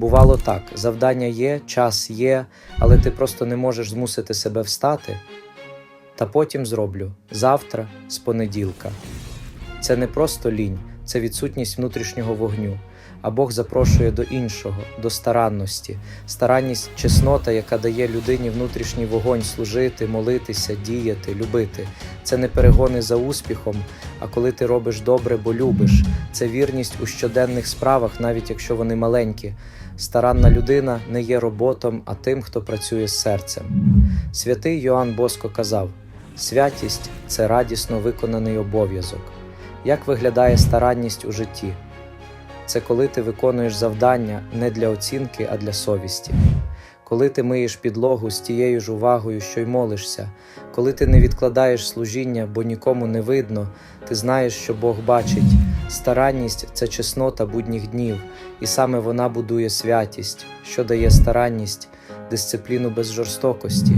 Бувало так: завдання є, час є, але ти просто не можеш змусити себе встати. Та потім зроблю завтра, з понеділка. Це не просто лінь, це відсутність внутрішнього вогню. А Бог запрошує до іншого, до старанності, старанність чеснота, яка дає людині внутрішній вогонь служити, молитися, діяти, любити. Це не перегони за успіхом, а коли ти робиш добре, бо любиш. Це вірність у щоденних справах, навіть якщо вони маленькі. Старанна людина не є роботом, а тим, хто працює з серцем. Святий Йоанн Боско казав: святість це радісно виконаний обов'язок. Як виглядає старанність у житті? Це коли ти виконуєш завдання не для оцінки, а для совісті. Коли ти миєш підлогу з тією ж увагою, що й молишся, коли ти не відкладаєш служіння, бо нікому не видно, ти знаєш, що Бог бачить. Старанність це чеснота будніх днів, і саме вона будує святість, що дає старанність, дисципліну без жорстокості,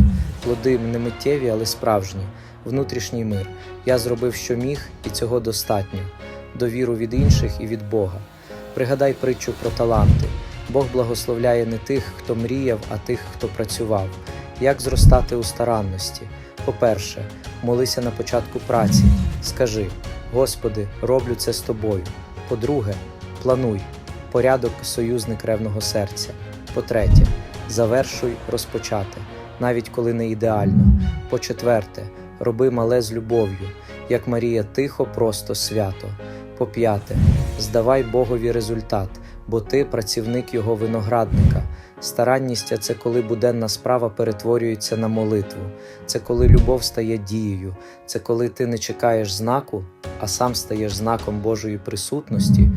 плоди не миттєві, але справжні, внутрішній мир. Я зробив, що міг, і цього достатньо, довіру від інших і від Бога. Пригадай притчу про таланти. Бог благословляє не тих, хто мріяв, а тих, хто працював. Як зростати у старанності? По-перше, молися на початку праці. Скажи: Господи, роблю це з тобою. По-друге, плануй порядок союзник ревного серця. По-третє, завершуй розпочати, навіть коли не ідеально. По-четверте, роби мале з любов'ю, як Марія тихо, просто свято. По п'яте, здавай Богові результат, бо ти працівник Його виноградника. Старанність це коли буденна справа перетворюється на молитву, це коли любов стає дією, це коли ти не чекаєш знаку, а сам стаєш знаком Божої присутності,